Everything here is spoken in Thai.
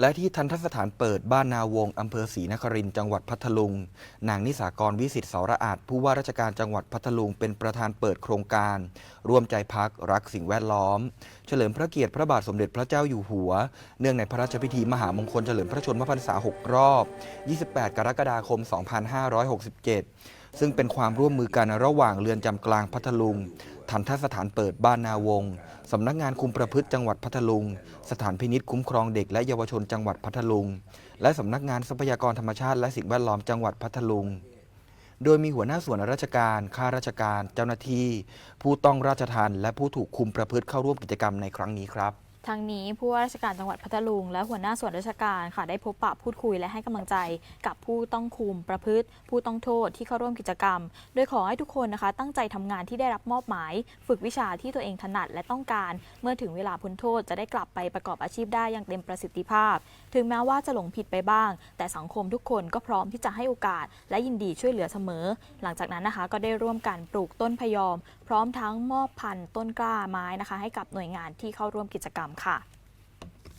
และที่ทันทสถานเปิดบ้านนาวงอำเภอศรีนครินทร์จังหวัดพัทลุง นางนิสากรวิสิตเสาระอาจ ผู้ว่าราชการจังหวัดพัทลุงเป็นประธานเปิดโครงการ ร่วมใจพักรักสิ่งแวดล้อม เฉลิมพระเกียรติพระบาทสมเด็จพระเจ้าอยู่หัว เนื่องในพระราชพิธีมหามงคลเฉลิมพระชนมพรรษา 6 รอบ 28 กรกฎาคม 2567ซึ่งเป็นความร่วมมือกันระหว่างเรือนจำกลางพัทลุง ทันทสถานเปิดบ้านนาวงสำนักงานคุมประพฤติจังหวัดพัทลุง สถานพินิษคุ้มครองเด็กและเยาวชนจังหวัดพัทลุง และสำนักงานทรัพยากรธรรมชาติและสิ่งแวดล้อมจังหวัดพัทลุง โดยมีหัวหน้าส่วนราชการ ข้าราชการ เจ้าหน้าที่ ผู้ต้องราชทานและผู้ถูกคุมประพฤติเข้าร่วมกิจกรรมในครั้งนี้ครับ ทางนี้ผู้ว่าราชการจังหวัดพัทลุง และหัวหน้าส่วนราชการค่ะได้พบปะพูดคุยและให้กำลังใจ กับผู้ต้องคุมประพฤติ ผู้ต้องโทษที่เข้าร่วมกิจกรรม โดยขอให้ทุกคนนะคะ ตั้งใจทำงานที่ได้รับมอบหมาย ฝึกวิชาที่ตัวเองถนัดและต้องการ เมื่อถึงเวลาพ้นโทษจะได้กลับไปประกอบอาชีพได้อย่างเต็มประสิทธิภาพ ถึงแม้ว่าจะหลงผิดไปบ้าง แต่สังคมทุกคนก็พร้อมที่จะให้โอกาส และยินดีช่วยเหลือเสมอ หลังจากนั้นนะคะ ก็ได้ร่วมกันปลูกต้นพยอม พร้อมทั้งมอบพันธุ์ต้นกล้าไม้นะคะ ให้กับหน่วยงานที่เข้าร่วมกิจกรรมค่ะ